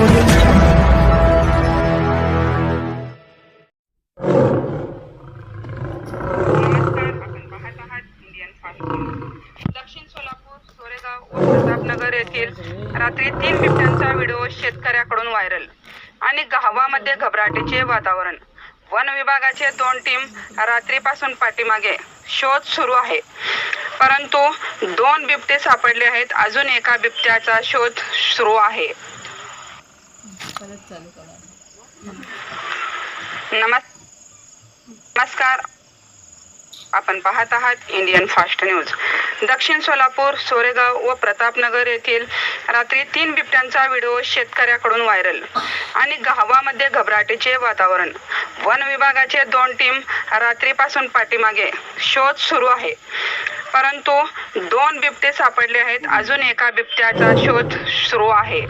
दक्षिण सोलापूर सोरेगाव येथील रात्री तीन बिबट्यांचा व्हिडिओ शेतकऱ्याकडून व्हायरल आणि गावामध्ये घबराटीचे वातावरण. वन विभागाचे दोन टीम रात्रीपासून पाठीमागे शोध सुरू आहे. परंतु दोन बिबटे सापडले आहेत. अजून एका बिबट्याचा शोध सुरू आहे. परत चालू करा. नमस्कार. आपण पाहत आहात इंडियन फास्ट न्यूज दक्षिण सोलापूर सोरेगाव व प्रतापनगर येथील रात्री तीन बिबट्यांचा व्हिडिओ शेतकऱ्याकडून व्हायरल आणि गावामध्ये घबराटीचे वातावरण. वन विभागाचे दोन टीम रात्रीपासून पाठीमागे शोध सुरू आहे. परंतु दोन बिबटे सापडले आहेत. अजून एका बिबट्याचा शोध सुरू आहे.